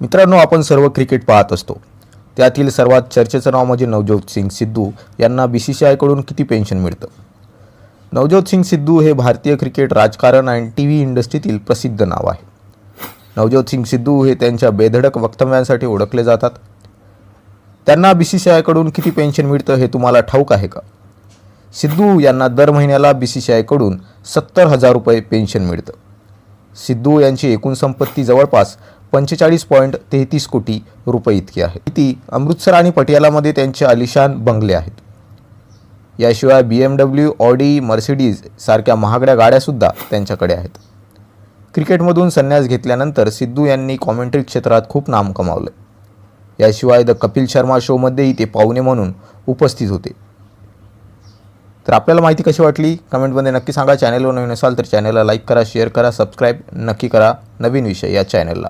मित्रांनो आपण सर्व क्रिकेट पाहत असतो. त्यातील सर्वात चर्चेचं नाव म्हणजे नवज्योत सिंग सिद्धू. यांना बी सी सी आयकडून किती पेन्शन मिळतं? नवज्योत सिंग सिद्धू हे भारतीय क्रिकेट राजकारण आणि टी व्ही इंडस्ट्रीतील प्रसिद्ध नाव आहे. नवज्योत सिंग सिद्धू हे त्यांच्या बेधडक वक्तव्यांसाठी ओळखले जातात. त्यांना बी सी सी आयकडून किती पेन्शन मिळतं हे तुम्हाला ठाऊक आहे का? सिद्धू यांना दर महिन्याला बी सी सी आयकडून सत्तर हजार रुपये पेन्शन मिळतं. सिद्धू यांची एकूण संपत्ती जवळपास पंचेचाळीस पॉईंट तेहतीस कोटी रुपये इतकी आहे. ती अमृतसर आणि पटियालामध्ये त्यांचे आलिशान बंगले आहेत. याशिवाय B M W Audi Mercedes सारख्या महागड्या गाड्यासुद्धा त्यांच्याकडे आहेत. क्रिकेटमधून संन्यास घेतल्यानंतर सिद्धू यांनी कॉमेंट्री क्षेत्रात खूप नाम कमावलं. याशिवाय द कपिल शर्मा शोमध्येही ते पाहुणे म्हणून उपस्थित होते. तर आपल्याला माहिती कशी वाटली? कमेंटमध्ये नक्की सांगा. चॅनलवर नवीन असाल तर चॅनलला लाईक करा शेअर करा सबस्क्राईब नक्की करा. नवीन विषय या चॅनलला